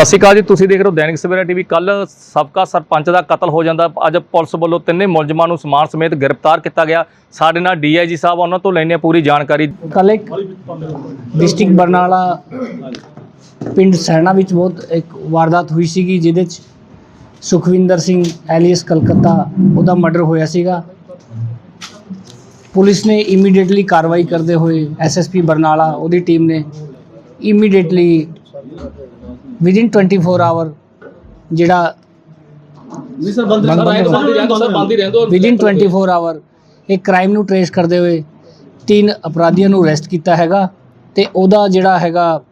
ਸਤਿ ਸ਼੍ਰੀ ਅਕਾਲ ਜੀ, ਤੁਸੀਂ ਦੇਖ ਰਹੇ ਹੋ ਦੈਨਿਕ ਸਵੇਰਾ ਟੀਵੀ। ਕੱਲ ਸਾਬਕਾ ਸਰਪੰਚ ਦਾ ਕਤਲ ਹੋ ਜਾਂਦਾ। ਅੱਜ ਪੁਲਿਸ ਵੱਲੋਂ ਤਿੰਨੇ ਮੁਲਜ਼ਮਾਂ ਨੂੰ ਸਮਾਨ ਸਮੇਤ ਗ੍ਰਿਫਤਾਰ ਕੀਤਾ ਗਿਆ। ਸਾਡੇ ਨਾਲ ਡੀਆਈਜੀ ਸਾਹਿਬ, ਉਹਨਾਂ ਤੋਂ ਲੈਣੇ ਪੂਰੀ ਜਾਣਕਾਰੀ। ਕੱਲ ਇੱਕ ਡਿਸਟ੍ਰਿਕਟ ਬਰਨਾਲਾ ਪਿੰਡ ਸੈਣਾ ਵਿੱਚ ਬਹੁਤ ਇੱਕ ਵਾਰਦਾਤ ਹੋਈ ਸੀਗੀ, ਜਿਹਦੇ ਚ ਸੁਖਵਿੰਦਰ ਸਿੰਘ ਐਲੀਅਸ ਕਲਕੱਤਾ ਉਹਦਾ ਮਰਡਰ ਹੋਇਆ ਸੀਗਾ। ਪੁਲਿਸ ਨੇ ਇਮੀਡੀਏਟਲੀ ਕਾਰਵਾਈ ਕਰਦੇ ਹੋਏ ਐਸਐਸਪੀ ਬਰਨਾਲਾ, ਉਹਦੀ ਟੀਮ ਨੇ ਇਮੀਡੀਏਟਲੀ ਵਿਦਿਨ 24 ਆਵਰ ਜਿਹੜਾ ਨਹੀਂ ਸਰ ਬੰਦ- ਬੰਦ- ਬੰਦ- ਬੰਦ ਰਹਿੰਦੋ ਸਰ ਬੰਦ ਹੀ ਰਹਿੰਦੋ ਵਿਦਿਨ 24 ਆਵਰ ਇਹ ਕ੍ਰਾਈਮ ਨੂੰ ਟਰੇਸ ਕਰਦੇ ਹੋਏ ਤਿੰਨ ਅਪਰਾਧੀਆਂ ਨੂੰ ਅਰੈਸਟ ਕੀਤਾ ਹੈਗਾ ਤੇ ਉਹਦਾ ਜਿਹੜਾ ਹੈਗਾ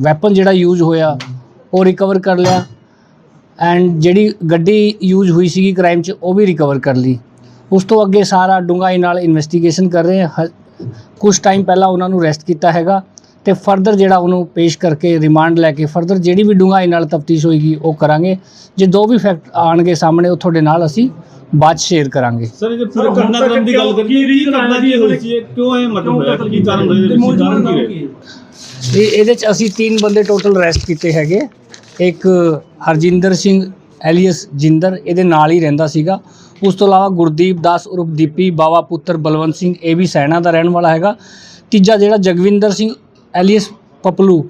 ਵੈਪਨ ਜਿਹੜਾ ਯੂਜ਼ ਹੋਇਆ ਉਹ ਰਿਕਵਰ ਕਰ ਲਿਆ ਐਂਡ ਜਿਹੜੀ ਗੱਡੀ ਯੂਜ਼ ਹੋਈ ਸੀਗੀ ਕ੍ਰਾਈਮ 'ਚ ਉਹ ਵੀ ਰਿਕਵਰ ਕਰ ਲਈ। ਉਸ ਤੋਂ ਅੱਗੇ ਸਾਰਾ ਡੂੰਘਾਈ ਨਾਲ ਇਨਵੈਸਟੀਗੇਸ਼ਨ ਕਰ ਰਹੇ ਹਾਂ ਕੁਝ ਟਾਈਮ ਪਹਿਲਾਂ ਉਹਨਾਂ ਨੂੰ ਅਰੈਸਟ ਕੀਤਾ ਹੈਗਾ। ਤੇ ਫਰਦਰ ਜਿਹੜਾ ਉਹਨੂੰ ਪੇਸ਼ ਕਰਕੇ ਰਿਮਾਂਡ ਲੈ ਕੇ ਫਰਦਰ ਜਿਹੜੀ ਵੀ ਡੂੰਘਾਈ ਨਾਲ ਤਫਤੀਸ਼ ਹੋਏਗੀ ਉਹ ਕਰਾਂਗੇ। ਜੇ ਦੋ ਵੀ ਫੈਕਟ ਆਣਗੇ ਸਾਹਮਣੇ ਉਹ ਤੁਹਾਡੇ ਨਾਲ ਅਸੀਂ ਬਾਅਦ 'ਚ ਸ਼ੇਅਰ ਕਰਾਂਗੇ। ਸਰ ਇਹ ਪੂਰੇ ਘਟਨਾਕ੍ਰਮ ਦੀ ਗੱਲ ਕਰੀਏ ਕੀ ਘਟਨਾ ਕੀ ਹੋਈ ਸੀ? ਇਹ ਕਿਉਂ ਇਹ ਮਰਡਰ ਹੋਇਆ ਕੀ ਕਾਰਨ ਹੋਇਆ? ਇਹਦੇ ਕਾਰਨ ਕੀ ਇਹ ਇਹਦੇ ਚ ਅਸੀਂ ਤਿੰਨ ਬੰਦੇ ਟੋਟਲ ਅਰੈਸਟ ਕੀਤੇ ਹੈਗੇ। ਇੱਕ ਹਰਜਿੰਦਰ ਸਿੰਘ ਐਲੀਅਸ ਜਿੰਦਰ ਇਹਦੇ ਨਾਲ ਹੀ ਰਹਿੰਦਾ ਸੀਗਾ। ਉਸ ਤੋਂ ਇਲਾਵਾ ਗੁਰਦੀਪ ਦਾਸ ਉਰਫ ਦੀਪੀ ਬਾਵਾ ਪੁੱਤਰ ਬਲਵੰਤ ਸਿੰਘ ਇਹ ਵੀ ਸੈਣਾ ਦਾ ਰਹਿਣ ਵਾਲਾ ਹੈਗਾ। ਤੀਜਾ ਜਿਹੜਾ ਜਗਵਿੰਦਰ ਸਿੰਘ ਐਲੀਅਸ ਪਪਲੂ।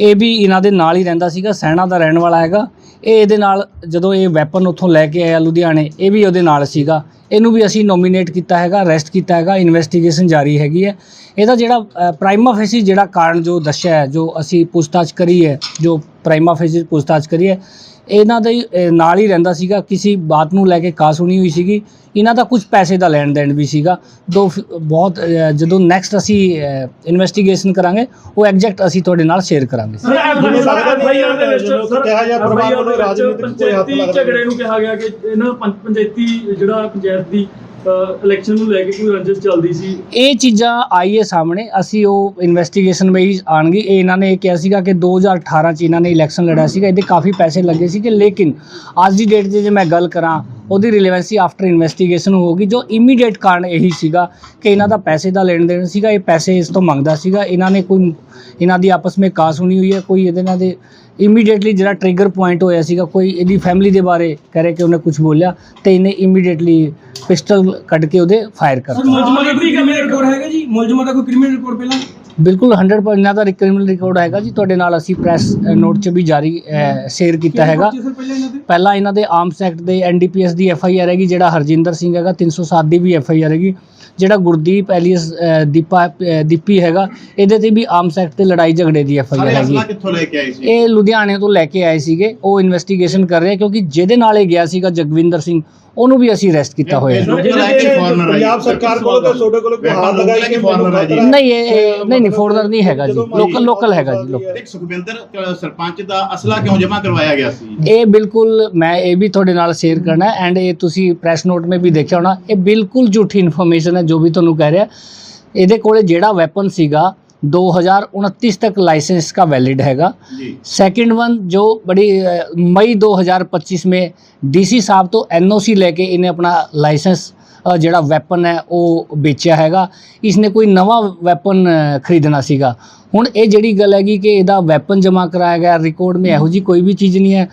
ਇਹ ਵੀ ਇਹਨਾਂ ਦੇ ਨਾਲ ਹੀ ਰਹਿੰਦਾ ਸੀਗਾ ਸੈਣਾ ਦਾ ਰਹਿਣ ਵਾਲਾ ਹੈਗਾ। ਇਹ ਇਹਦੇ ਨਾਲ ਜਦੋਂ ਇਹ ਵੈਪਨ ਉੱਥੋਂ ਲੈ ਕੇ ਆਇਆ ਲੁਧਿਆਣੇ, ਇਹ ਵੀ ਉਹਦੇ ਨਾਲ ਸੀਗਾ। ਇਹਨੂੰ ਵੀ ਅਸੀਂ ਨੋਮੀਨੇਟ ਕੀਤਾ ਹੈਗਾ ਅਰੈਸਟ ਕੀਤਾ ਹੈਗਾ ਇਨਵੈਸਟੀਗੇਸ਼ਨ ਜਾਰੀ ਹੈਗੀ ਹੈ। ਇਹਦਾ ਜਿਹੜਾ ਪ੍ਰਾਈਮਾ ਫੇਸੀ ਜਿਹੜਾ ਕਾਰਨ ਜੋ ਦੱਸਿਆ ਹੈ, ਜੋ ਅਸੀਂ ਪੁੱਛਤਾਛ ਕਰੀ ਹੈ, ਜੋ ਪ੍ਰਾਈਮਾ ਫੇਸੀ ਪੁੱਛਤਾਛ ਕਰੀ ਹੈ ਇਹਨਾਂ ਦੇ ਨਾਲ ਹੀ ਰਹਿੰਦਾ ਸੀਗਾ। ਕਿਸੇ ਬਾਤ ਨੂੰ ਲੈ ਕੇ ਕਾਸ ਸੁਣੀ ਹੋਈ ਸੀਗੀ। ਇਹਨਾਂ ਦਾ ਕੁਝ ਪੈਸੇ ਦਾ ਲੈਣ ਦੇਣ ਵੀ ਸੀਗਾ। ਦੋ ਬਹੁਤ ਜਦੋਂ ਨੈਕਸਟ ਅਸੀਂ ਇਨਵੈਸਟੀਗੇਸ਼ਨ ਕਰਾਂਗੇ ਉਹ ਐਗਜ਼ੈਕਟ ਅਸੀਂ ਤੁਹਾਡੇ ਨਾਲ ਸ਼ੇਅਰ ਕਰਾਂਗੇ। ਝਗੜੇ ਨੂੰ ਕਿਹਾ ਗਿਆ ਕਿ ਇਹਨਾਂ ਪੰਚਾਇਤੀ ਜਿਹੜਾ ਪੰਚਾਇਤ ਦੀ ਇਲੈਕਸ਼ਨ ਨੂੰ ਲੈ ਕੇ ਕੋਈ ਰੰਜਿਸ਼ ਚੱਲਦੀ ਸੀ? ਇਹ ਚੀਜ਼ਾਂ ਆਈ ਹੈ ਸਾਹਮਣੇ। ਅਸੀਂ ਉਹ ਇਨਵੈਸਟੀਗੇਸ਼ਨ ਵਿੱਚ ਆਣਗੇ ਇਹ ਇਹਨਾਂ ਨੇ ਇਹ ਕਿਹਾ ਸੀਗਾ ਕਿ 2018 ਚ ਇਹਨਾਂ ਨੇ ਇਲੈਕਸ਼ਨ ਲੜਿਆ ਸੀਗਾ। ਇਹਦੇ ਕਾਫੀ ਪੈਸੇ ਲੱਗੇ ਸੀ ਕਿ ਲੇਕਿਨ ਅੱਜ ਦੀ ਡੇਟ 'ਤੇ ਜੇ ਮੈਂ ਗੱਲ ਕਰਾਂ ਉਹਦੀ ਰਿਲੇਵੈਂਸੀ ਆਫਟਰ ਇਨਵੈਸਟੀਗੇਸ਼ਨ ਹੋਗੀ ਜੋ ਇਮੀਡੀਏਟ ਕਾਰਨ ਇਹੀ ਸੀਗਾ ਕਿ ਇਹਨਾਂ ਦਾ ਪੈਸੇ ਦਾ ਲੈਣ ਦੇਣ ਸੀਗਾ, ਇਹ ਪੈਸੇ ਇਸ ਤੋਂ ਮੰਗਦਾ ਸੀਗਾ, ਇਹਨਾਂ ਨੇ ਕੋਈ, ਇਹਨਾਂ ਦੀ ਆਪਸ ਵਿੱਚ ਕਾਸ ਹੋਣੀ ਹੋਈ ਹੈ, ਕੋਈ ਇਹਦੇ ਨਾਲ ਦੇ ਇਮੀਡੀਏਟਲੀ ਜਿਹੜਾ ਟ੍ਰਿਗਰ ਪੁਆਇੰਟ ਹੋਇਆ ਸੀਗਾ, ਕੋਈ ਇਹਦੀ ਫੈਮਿਲੀ ਦੇ ਬਾਰੇ ਕਹਿ ਰਹੇ ਕਿ ਉਹਨੇ ਕੁਝ ਬੋਲਿਆ ਤੇ ਇਹਨੇ ਇਮੀਡੀਏਟਲੀ ਪਿਸਟਲ ਕੱਢ ਕੇ ਉਹਦੇ ਫਾਇਰ ਕਰਤਾ। ਮੁਲਜ਼ਮਾਂ ਦਾ ਕੋਈ ਕ੍ਰਿਮੀਨਲ ਰਿਕਾਰਡ ਹੈਗਾ ਜੀ? ਮੁਲਜ਼ਮਾਂ ਦਾ ਕੋਈ ਕ੍ਰਿਮੀਨਲ ਰਿਕਾਰਡ ਪਹਿਲਾਂ? ਬਿਲਕੁਲ 100% ਇਹਨਾਂ ਦਾ ਕ੍ਰਿਮੀਨਲ ਰਿਕਾਰਡ ਹੈਗਾ ਜੀ ਤੁਹਾਡੇ ਨਾਲ ਅਸੀਂ ਪ੍ਰੈਸ ਨੋਟ 'ਚ ਵੀ ਜਾਰੀ ਸ਼ੇਅਰ ਕੀਤਾ ਹੈਗਾ। ਪਹਿਲਾਂ ਇਹਨਾਂ ਦੇ? ਆਰਮਸ ਐਕਟ ਦੇ ਐਨਡੀਪੀਐਸ ਦੀ ਐਫ ਆਈ ਆਰ ਹੈਗੀ ਜਿਹੜਾ ਹਰਜਿੰਦਰ ਸਿੰਘ ਹੈਗਾ 307 ਦੀ ਵੀ ਐਫ ਆਈ ਆਰ ਹੈਗੀ। ਜਿਹੜਾ ਗੁਰਦੀਪ ਐਲੀਅਸ ਦੀਪਾ ਦੀਪੀ ਹੈਗਾ ਇਹਦੇ ਤੇ ਵੀ ਆਰਮਸ ਐਕਟ ਤੇ ਲੜਾਈ ਝਗੜੇ ਦੀ ਐਫ ਆਈ ਆਰ ਹੈਗੀ। ਇਹ ਲੁਧਿਆਣੇ ਤੋਂ ਲੈ ਕੇ ਆਏ ਸੀਗੇ ਉਹ ਇਨਵੈਸਟੀਗੇਸ਼ਨ ਕਰ ਰਹੇ ਕਿਉਂਕਿ ਜਿਹਦੇ ਨਾਲ ਇਹ ਗਿਆ ਸੀਗਾ ਜਗਵਿੰਦਰ ਸਿੰਘ ਉਹਨੂੰ ਵੀ ਅਸੀਂ ਅਰੈਸਟ ਕੀਤਾ ਹੋਇਆ ਹੈ। ਪੰਜਾਬ ਸਰਕਾਰ ਕੋਲੋਂ ਤਾਂ ਤੁਹਾਡੇ ਕੋਲੋਂ ਕੋਈ ਹਾथ ਲਗਾਈ ਕਿ foreigner ਹੈ ਜੀ? ਨਹੀਂ ਇਹ ਨਹੀਂ ਨਹੀਂ ਫੋਰਨਰ ਨਹੀਂ ਹੈਗਾ ਜੀ। ਲੋਕਲ ਲੋਕਲ ਹੈਗਾ ਜੀ ਲੋਕਲ। ਸੁਖਵਿੰਦਰ ਸਰਪੰਚ ਦਾ ਅਸਲਾ ਕਿਉਂ ਜਮ੍ਹਾਂ ਕਰਵਾਇਆ ਗਿਆ ਸੀ? ਇਹ ਬਿਲਕੁਲ ਮੈਂ ਇਹ ਵੀ ਤੁਹਾਡੇ ਨਾਲ ਸ਼ੇਅਰ ਕਰਨਾ ਹੈ ਐਂਡ ਇਹ ਤੁਸੀਂ ਪ੍ਰੈਸ ਨੋਟ ਮੇ ਵੀ ਦੇਖਿਆ ਹੋਣਾ ਇਹ ਬਿਲਕੁਲ ਝੂਠੀ ਇਨਫੋਰਮੇਸ਼ਨ ਹੈ ਜੋ ਵੀ ਤੁਹਾਨੂੰ ਕਹਿ ਰਿਹਾ। ਇਹਦੇ ਕੋਲੇ ਜਿਹੜਾ ਵੈਪਨ ਸੀਗਾ 2029 तक लाइसेंस का वैलिड हैगा। सेकंड वन जो बड़ी मई 2025 में डीसी ਸਾਹਿਬ ਤੋਂ ਐਨਓਸੀ ਲੈ ਕੇ ਇਹਨੇ ਆਪਣਾ ਲਾਇਸੈਂਸ ਜਿਹੜਾ ਵੈਪਨ ਹੈ ਉਹ ਵੇਚਿਆ ਹੈਗਾ ਇਸਨੇ ਕੋਈ ਨਵਾਂ ਵੈਪਨ ਖਰੀਦਣਾ ਸੀਗਾ ਹੁਣ ਇਹ ਜਿਹੜੀ ਗੱਲ ਹੈਗੀ ਕਿ ਇਹਦਾ ਵੈਪਨ ਜਮ੍ਹਾਂ ਕਰਾਇਆ ਗਿਆ ਰਿਕਾਰਡ ਮੇ ਇਹੋ ਜੀ ਕੋਈ ਵੀ ਚੀਜ਼ ਨਹੀਂ ਹੈ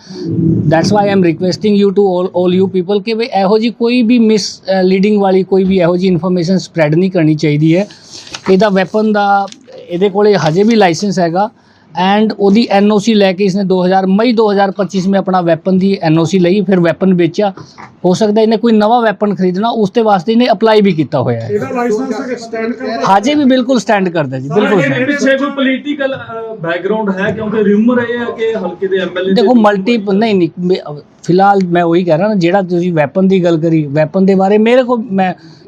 that's why I am requesting you to all all you people ਕਿ ਵੀ ਇਹੋ ਜੀ ਕੋਈ ਵੀ ਮਿਸ ਲੀਡਿੰਗ ਵਾਲੀ ਕੋਈ ਵੀ ਇਹੋ ਜੀ ਇਨਫੋਰਮੇਸ਼ਨ ਸਪਰੈਡ ਨਹੀਂ ਕਰਨੀ ਚਾਹੀਦੀ ਹੈ ਇਹਦਾ ਵੈਪਨ ਦਾ ਇਹਦੇ ਕੋਲੇ ਹਜੇ ਵੀ ਲਾਇਸੈਂਸ ਹੈਗਾ ਐਂਡ ਉਹਦੀ ਐਨਓਸੀ ਲੈ ਕੇ ਇਸਨੇ 2000 ਮਈ 2025 ਮੇ ਆਪਣਾ ਵੈਪਨ ਦੀ ਐਨਓਸੀ ਲਈ ਫਿਰ ਵੈਪਨ ਵੇਚਿਆ। ਹੋ ਸਕਦਾ ਇਹਨੇ ਕੋਈ ਨਵਾਂ ਵੈਪਨ ਖਰੀਦਣਾ ਉਸ ਤੇ ਵਾਸਤੇ ਇਹਨੇ ਅਪਲਾਈ ਵੀ ਕੀਤਾ ਹੋਇਆ ਹੈ। ਇਹਦਾ ਵੀ ਬਿਲਕੁਲ ਸਟੈਂਡ ਕਰਦਾ ਜੀ ਬਿਲਕੁਲ ਇਹਦੇ ਪਿੱਛੇ ਕੋਈ ਪੋਲੀਟੀਕਲ ਬੈਕਗਰਾਉਂਡ ਹੈ? ਕਿਉਂਕਿ ਰਿਊਮਰ ਹੈ ਕਿ ਹਲਕੇ ਦੇ ਐਮਐਲਏ ਦੇਖੋ ਮਲਟੀ ਨਹੀਂ ਨਹੀਂ ਫਿਲਹਾਲ ਮੈਂ ਉਹੀ ਕਹਿ ਰਿਹਾ ਨਾ ਜਿਹੜਾ ਤੁਸੀਂ ਵੈਪਨ ਦੀ ਗੱਲ ਕਰੀ ਵੈਪਨ ਦੇ ਬਾਰੇ ਮੇਰੇ ਕੋਲ ਮੈਂ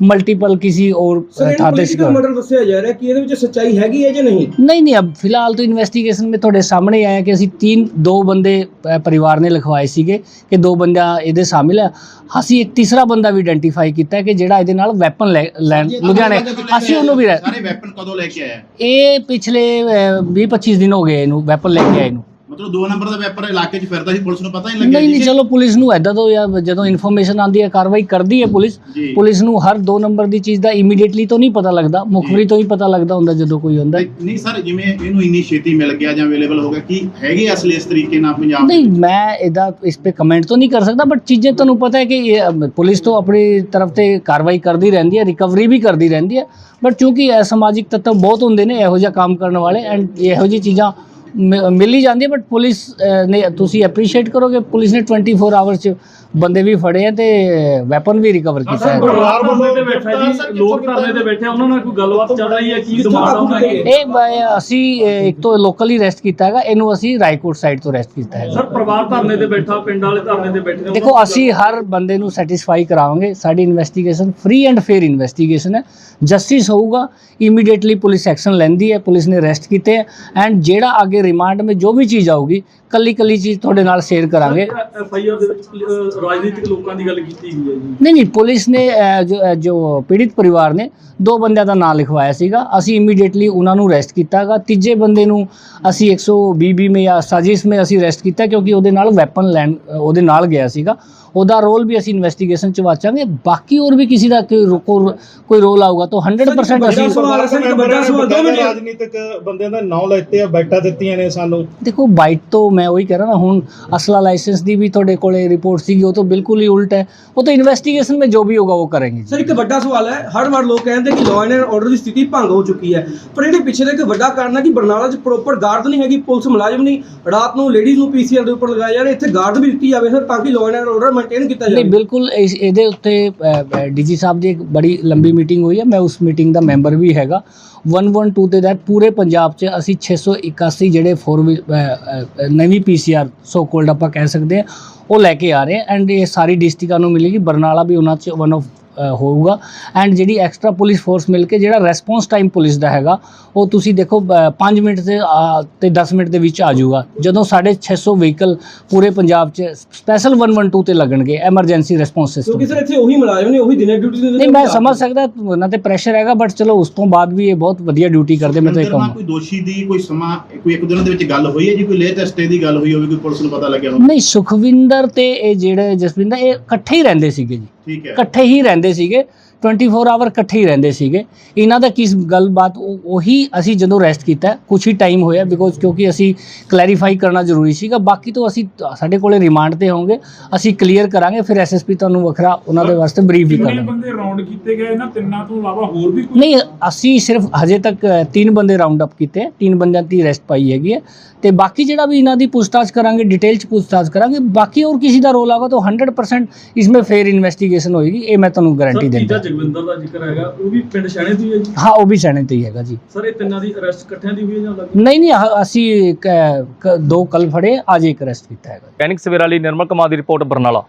ਮਲਟੀਪਲ ਕਿਸੇ और ਸਰ ਇਹ ਥਾਂ ਤੇ ਪੋਲੀਟੀਕਲ ਸੀਗਾ ਮਰਡਰ ਦੱਸਿਆ ਜਾ ਰਿਹਾ ਕਿ ਇਹਦੇ ਵਿੱਚ ਸੱਚਾਈ ਹੈਗੀ ਹੈ ਜਾਂ ਨਹੀਂ नहीं नहीं अब फिलहाल तो इन्वेस्टिगेशन में ਤੁਹਾਡੇ ਸਾਹਮਣੇ ਆਇਆ ਕਿ ਅਸੀਂ ਤਿੰਨ ਦੋ ਬੰਦੇ ਅ, ਪਰਿਵਾਰ ਨੇ ਲਿਖਵਾਏ ਸੀਗੇ ਕਿ ਦੋ ਬੰਦਾ ਇਹਦੇ ਸ਼ਾਮਿਲ ਹੈ ਅਸੀਂ ਇੱਕ ਤੀਸਰਾ ਬੰਦਾ ਵੀ ਆਇਡੈਂਟੀਫਾਈ ਕੀਤਾ ਹੈ ਕਿ ਜਿਹੜਾ ਇਹਦੇ ਨਾਲ ਵੈਪਨ ਲੈਣ ਲੁਧਿਆਣੇ ਅਸੀਂ ਉਹਨੂੰ ਵੀ ਰਹਿ- ਸਾਰੇ ਵੈਪਨ ਕਦੋਂ ਲੈ ਕੇ ਆਇਆ ਇਹ ਪਿਛਲੇ 20 25 ਦਿਨ ਹੋ ਗਏ ਇਹਨੂੰ ਵੈਪਨ ਲੈ ਕੇ ਆਏ ਨੂੰ ਮਤਲਬ ਦੋ ਨੰਬਰ ਦਾ ਵੈਪਰ ਇਲਾਕੇ 'ਚ ਫਿਰਦਾ ਸੀ ਪੁਲਿਸ ਨੂੰ ਪਤਾ ਨਹੀਂ ਲੱਗਿਆ ਨਹੀਂ ਨਹੀਂ ਚਲੋ ਪੁਲਿਸ ਨੂੰ ਐਦਾਂ ਤੋਂ ਯਾਰ ਜਦੋਂ ਇਨਫੋਰਮੇਸ਼ਨ ਆਂਦੀ ਹੈ ਕਾਰਵਾਈ ਕਰਦੀ ਹੈ ਪੁਲਿਸ ਪੁਲਿਸ ਨੂੰ ਹਰ ਦੋ ਨੰਬਰ ਦੀ ਚੀਜ਼ ਦਾ ਇਮੀਡੀਏਟਲੀ ਤਾਂ ਨਹੀਂ ਪਤਾ ਲੱਗਦਾ ਮੁਖਬਰੀ ਤੋਂ ਹੀ ਪਤਾ ਲੱਗਦਾ ਹੁੰਦਾ ਜਦੋਂ ਕੋਈ ਹੁੰਦਾ ਨਹੀਂ ਸਰ ਜਿਵੇਂ ਇਹਨੂੰ ਇੰਨੀ ਛੇਤੀ ਮਿਲ ਗਿਆ ਜਾਂ ਅਵੇਲੇਬਲ ਹੋ ਗਿਆ ਕੀ ਹੈਗੇ ਅਸਲੀ ਇਸ ਤਰੀਕੇ ਨਾਲ ਪੰਜਾਬ ਨਹੀਂ ਮੈਂ ਇਹਦਾ ਇਸ ਤੇ ਕਮੈਂਟ ਤਾਂ ਨਹੀਂ ਕਰ ਸਕਦਾ ਬਟ ਚੀਜ਼ਾਂ ਤੁਹਾਨੂੰ ਪਤਾ ਹੈ ਕਿ ਇਹ, ਪੁਲਿਸ ਤੋਂ ਆਪਣੀ ਤਰਫ ਤੇ ਕਾਰਵਾਈ ਕਰਦੀ ਰਹਿੰਦੀ ਹੈ ਰਿਕਵਰੀ ਵੀ ਕਰਦੀ ਰਹਿੰਦੀ ਹੈ ਬਟ ਕਿਉਂਕਿ ਇਹ ਸਮਾਜਿਕ ਤੱਤ ਬਹੁਤ ਹੁੰਦੇ ਨੇ ਇਹੋ ਜਿਹਾ ਕੰਮ ਕਰਨ ਵਾਲੇ ਐਂਡ ਇਹੋ ਜਿਹੀ ਚੀਜ਼ਾਂ ਮਿਲ ਹੀ ਜਾਂਦੀ ਹੈ ਬਟ ਪੁਲਿਸ ਨੇ ਤੁਸੀਂ ਐਪਰੀਸ਼ੀਏਟ ਕਰੋਗੇ ਪੁਲਿਸ ਨੇ 24 ਆਵਰਸ ਚ ਬੰਦੇ ਵੀ ਫੜੇ ਆ ਤੇ ਵੈਪਨ ਵੀ ਰਿਕਵਰ ਕੀਤਾ ਹੈ। ਪਰਿਵਾਰ ਧਰਨੇ ਤੇ ਬੈਠਾ ਜੀ ਲੋਕ ਧਰਨੇ ਤੇ ਬੈਠੇ ਉਹਨਾਂ ਨਾਲ ਕੋਈ ਗੱਲਬਾਤ ਚੱਲ ਰਹੀ ਹੈ ਕੀ ਡਿਮਾਂਡ ਆ ਉਹਨਾਂ ਦੀ ਇਹ? ਅਸੀਂ ਇੱਕ ਤੋਂ ਲੋਕਲੀ ਰੈਸਟ ਕੀਤਾ ਹੈਗਾ ਇਹਨੂੰ ਅਸੀਂ ਰਾਏਕੋਟ ਸਾਈਡ ਤੋਂ ਰੈਸਟ ਕੀਤਾ ਹੈ ਸਰ ਪਰਿਵਾਰ ਧਰਨੇ ਤੇ ਬੈਠਾ ਪਿੰਡ ਵਾਲੇ ਧਰਨੇ ਤੇ ਬੈਠੇ ਦੇਖੋ ਅਸੀਂ ਹਰ ਬੰਦੇ ਨੂੰ ਸੈਟੀਸਫਾਈ ਕਰਾਵਾਂਗੇ ਸਾਡੀ investigation free and fair investigation ਹੈ। ਜਸਟਿਸ ਹੋਊਗਾ ਇਮੀਡੀਏਟਲੀ ਪੁਲਿਸ ਐਕਸ਼ਨ ਲੈਂਦੀ ਹੈ ਪੁਲਿਸ ਨੇ ਅਰੈਸਟ ਕੀਤੇ ਹੈ ਐਂਡ ਜਿਹੜਾ ਅੱਗੇ ਰਿਮਾਂਡ ਵਿੱਚ ਜੋ ਵੀ ਚੀਜ਼ ਆਊਗੀ ਕੱਲੀ ਕੱਲੀ ਚੀਜ਼ ਤੁਹਾਡੇ ਨਾਲ ਸ਼ੇਅਰ ਕਰਾਂਗੇ। ਐਫ ਆਈ ਆਰ ਦੇ ਵਿੱਚ ਰਾਜਨੀਤਿਕ ਲੋਕਾਂ ਦੀ ਗੱਲ ਕੀਤੀ ਗਈ ਹੈ ਜੀ। ਨਹੀਂ ਨਹੀਂ ਪੁਲਿਸ ਨੇ ਅਹ, ਜੋ ਅਹ, ਜੋ ਪੀੜਿਤ ਪਰਿਵਾਰ ਨੇ ਦੋ ਬੰਦਿਆਂ ਦਾ ਨਾਮ ਲਿਖਵਾਇਆ ਸੀਗਾ। ਅਸੀਂ ਇਮੀਡੀਏਟਲੀ ਉਹਨਾਂ ਨੂੰ ਅਰੈਸਟ ਕੀਤਾਗਾ। ਤੀਜੇ ਬੰਦੇ ਨੂੰ ਅਸੀਂ 120 ਬੀ ਮੇ ਜਾਂ ਸਾਜ਼ਿਸ਼ ਮੇ ਅਸੀਂ ਅਰੈਸਟ ਕੀਤਾ ਕਿਉਂਕਿ ਉਹਦੇ ਨਾਲ ਵੈਪਨ ਲੈਣ ਅਹ, ਉਹਦੇ ਨਾਲ ਗਿਆ ਸੀਗਾ। ਉਹਦਾ ਰੋਲ ਵੀ ਅਸੀਂ ਇਨਵੈਸਟੀਗੇਸ਼ਨ ਚ ਵਾਚਾਂਗੇ। ਬਾਕੀ ਹੋਰ ਵੀ ਕਿਸੇ ਦਾ ਕੋਈ ਰੋ- ਕੋਈ ਰੋਲ ਆਊਗਾ ਤਾਂ 100% ਅਸੀਂ ਸਵਾਲ ਹੈ ਸਰ ਇੱਕ ਵੱਡਾ ਸਵਾਲ ਦੋ ਮਿੰਟ। ਰਾਜਨੀਤਿਕ ਬੰਦਿਆਂ ਦਾ ਨਾਂ ਲੈਤੇ ਆ ਬੈਠਾ ਦਿੱਤੀਆਂ ਨੇ ਸਾਨੂੰ। ਦੇਖੋ ਬਾਈਟ ਤੋਂ ਮੈਂ ਉਹੀ ਕਹਿ ਰਹਾ ਨਾ ਹੁਣ ਅਸਲਾ ਲਾਇਸੈਂਸ ਦੀ ਵੀ ਤੁਹਾਡੇ ਕੋਲੇ ਰਿਪੋਰਟ ਸੀਗੀ ਉਹ ਤਾਂ ਬਿਲਕੁਲ ਹੀ ਉਲਟ ਹੈ। ਉਹ ਤਾਂ ਇਨਵੈਸਟੀਗੇਸ਼ਨ ਵਿੱਚ ਜੋ ਵੀ ਹੋਗਾ ਉਹ ਕਰਾਂਗੇ ਸਰ ਇੱਕ ਵੱਡਾ ਸਵਾਲ ਹੈ ਹਰ ਵਾਰ ਲੋਕ ਕਹਿੰਦੇ ਕਿ ਲਾਅ ਐਂਡ ਆਰਡਰ ਦੀ ਸਥਿਤੀ ਭੰਗ ਹੋ ਚੁੱਕੀ ਹੈ। ਪਰ ਇਹਦੇ ਪਿੱਛੇ ਦਾ ਇੱਕ ਵੱਡਾ ਕਾਰਨ ਹੈ ਕਿ ਬਰਨਾਲਾ 'ਚ ਪ੍ਰੋਪਰ ਗਾਰਡ ਨਹੀਂ ਹੈਗੀ ਪੁਲਿਸ ਮੁਲਾਜ਼ਮ ਨਹੀਂ। ਰਾਤ ਨੂੰ ਲੇਡੀਜ਼ ਨੂੰ ਪੀਸੀਆਰ ਦੇ ਉੱਪਰ ਲਗਾਇਆ ਜਾ ਰਿਹਾ ਇੱਥੇ ਗਾਰਡ ਵੀ ਦਿੱਤੀ ਜਾਵੇ ਸਰ ਤਾਂ ਕਿ ਲਾਅ ਐਂਡ ਆਰਡਰ ਮੇਨਟੇਨ ਕੀਤਾ ਨਹੀਂ ਜਾਵੇ। ਬਿਲਕੁਲ ਇਸ- ਇਹਦੇ ਉੱਤੇ ਡੀਜੀ ਸਾਹਿਬ ਦੀ ਇੱਕ ਬੜੀ ਲੰਬੀ ਮੀਟਿੰਗ ਹੋਈ ਹੈ ਮੈਂ ਉਸ ਮੀਟਿੰਗ ਦਾ ਮੈਂਬਰ ਵੀ ਹੈਗਾ। 112 ਤੇ that ਪੂਰੇ ਪੰਜਾਬ 'ਚ ਅਸੀਂ 681 ਜਿਹੜੇ 4 ਨਵੀਂ ਪੀਸੀਆਰ ਸੋ ਕੋਲਡ ਆਪਾਂ ਕਹਿ ਸਕਦੇ ਹਾਂ, ਉਹ ਲੈ ਕੇ ਆ ਰਹੇ ਐਂਡ ਇਹ ਸਾਰੀ ਡਿਸਟ੍ਰਿਕਾਂ ਨੂੰ ਮਿਲੇਗੀ, ਬਰਨਾਲਾ ਵੀ ਉਹਨਾਂ 'ਚ ਵਨ ਆਫ ਹੋਊਗਾ। ਐਂਡ ਜਿਹੜੀ ਐਕਸਟਰਾ ਪੁਲਿਸ ਫੋਰਸ ਮਿਲ ਕੇ ਜਿਹੜਾ ਰੈਸਪੌਂਸ ਟਾਈਮ ਪੁਲਿਸ ਦਾ ਹੈਗਾ ਉਹ ਤੁਸੀਂ ਦੇਖੋ 5 ਮਿੰਟ ਤੇ ਆ, ਤੇ 10 ਮਿੰਟ ਦੇ ਵਿੱਚ ਆ ਜਾਊਗਾ। ਜਦੋਂ 650 ਵਹੀਕਲ ਪੂਰੇ ਪੰਜਾਬ 'ਚ ਸਪੈਸ਼ਲ 112 ਤੇ ਲੱਗਣਗੇ ਐਮਰਜੈਂਸੀ ਰਿਸਪੌਂਸ ਸਿਸਟਮ ਕਿਉਂਕਿ ਸਰ ਇੱਥੇ ਉਹੀ ਮੁਲਾਜ਼ਮ ਨੇ ਉਹੀ ਦਿਨੇ ਡਿਊਟੀ ਨਹੀਂ ਮੈਂ ਸਮਝ ਸਕਦਾ ਉਹਨਾਂ ਤੇ ਪ੍ਰੈਸ਼ਰ ਹੈਗਾ ਬਟ ਚਲੋ ਉਸ ਤੋਂ ਬਾਅਦ ਵੀ ਇਹ ਬਹੁਤ ਵਧੀਆ ਡਿਊਟੀ ਕਰਦੇ ਮੈਂ ਤਾਂ ਇਹ ਕਹੂੰਗਾ। ਕੋਈ ਦੋਸ਼ੀ ਦੀ ਕੋਈ ਸਮਾਂ ਕੋਈ ਇੱਕ ਦਿਨ ਦੇ ਵਿੱਚ ਗੱਲ ਹੋਈ ਹੈ ਜੀ ਕੋਈ ਲੇਟ ਟੈਸਟੇ ਦੀ ਗੱਲ ਹੋਈ ਹੋਵੇ ਕੋਈ ਪੁਲਿਸ ਨੂੰ ਪਤਾ ਲੱਗਿਆ ਹੋਵੇ? ਨਹੀਂ ਸੁਖਵਿੰਦਰ ਤੇ ਇਹ ਜਿਹੜੇ ਜਸਵਿੰਦਰ ਇਹ ਇਕੱਠੇ ਹੀ ਰਹਿੰਦੇ ਸੀਗੇ ਜੀ। ਠੀਕ ਹੈ। ਇਕੱਠੇ ਹੀ ਰਹਿੰਦੇ ਸੀਗੇ। 24 ਆਵਰ ਇਕੱਠੇ ਹੀ ਰਹਿੰਦੇ ਸੀਗੇ। ਇਹਨਾਂ ਦਾ ਕਿਸ ਗੱਲਬਾਤ ਉਹ- ਉਹੀ ਅਸੀਂ ਜਦੋਂ ਰੈਸਟ ਕੀਤਾ ਕੁਝ ਹੀ ਟਾਈਮ ਹੋਇਆ ਬਿਕੋਜ਼ ਕਿਉਂਕਿ ਅਸੀਂ ਕਲੈਰੀਫਾਈ ਕਰਨਾ ਜ਼ਰੂਰੀ ਸੀਗਾ। ਬਾਕੀ ਤੋਂ ਅਸੀਂ ਸਾਡੇ ਕੋਲੇ ਰਿਮਾਂਡ ਤੇ ਹੋਵਾਂਗੇ ਅਸੀਂ ਕਲੀਅਰ ਕਰਾਂਗੇ ਫਿਰ ਐਸਐਸਪੀ ਤੁਹਾਨੂੰ ਵੱਖਰਾ ਉਹਨਾਂ ਦੇ ਵਾਸਤੇ ਬਰੀਫ ਵੀ ਕਰਾਂਗੇ ਬੰਦੇ ਰਾਉਂਡ ਕੀਤੇ ਗਏ ਇਹਨਾਂ ਤਿੰਨਾਂ ਤੋਂ ਇਲਾਵਾ ਹੋਰ ਵੀ ਕੋਈ? ਨਹੀਂ ਅਸੀਂ ਸਿਰਫ ਹਜੇ ਤੱਕ ਤਿੰਨ ਬੰਦੇ ਰਾਉਂਡ ਅਪ ਕੀਤੇ। ਤਿੰਨ ਬੰਦਿਆਂ ਦੀ ਅਰੈਸਟ ਪਾਈ ਹੈਗੀ ਹੈ। ਤੇ ਬਾਕੀ ਜਿਹੜਾ ਵੀ ਇਹਨਾਂ ਦੀ ਪੁੱਛਤਾਛ ਕਰਾਂਗੇ ਡਿਟੇਲ ਚ ਪੁੱਛਤਾਛ ਕਰਾਂਗੇ ਬਾਕੀ ਹੋਰ ਕਿਸੇ ਦਾ ਰੋਲ ਆਗਾ ਤਾਂ 100% ਇਸਮੇ ਫੇਰ ਇਨਵੈਸਟੀਗੇਸ਼ਨ ਹੋਏਗੀ। ਇਹ ਮੈਂ ਤੁਹਾਨੂੰ ਗਾਰੰਟੀ ਦਿੰਦਾ। ਜਗਵਿੰਦਰ ਦਾ ਜ਼ਿਕਰ ਹੈਗਾ ਉਹ ਵੀ ਪਿੰਡ ਸ਼ਹਿਣੇ ਤੋਂ ਹੀ ਹੈ ਜੀ? ਹਾਂ ਉਹ ਵੀ ਸੈਣੇ ਤੇ ਹੀ ਹੈਗਾ ਜੀ। ਸਰ ਇਹ ਤਿੰਨਾਂ ਦੀ ਅਰੈਸਟ ਇਕੱਠਿਆਂ ਦੀ ਹੋਈ ਹੈ ਜਾਂ ਅਲੱਗ? ਨਹੀਂ ਨਹੀਂ ਆਹ ਅਸੀਂ ਇੱਕ, ਅ, ਕ- ਦੋ ਕੱਲ ਫੜੇ ਅੱਜ ਇੱਕ ਅਰੈਸਟ ਕੀਤਾ ਹੈਗਾ ਦੈਨਿਕ ਸਵੇਰਾ ਲਈ ਨਿਰਮਲ ਕੁਮਾਰ ਦੀ ਰਿਪੋਰਟ ਬਰਨਾਲਾ।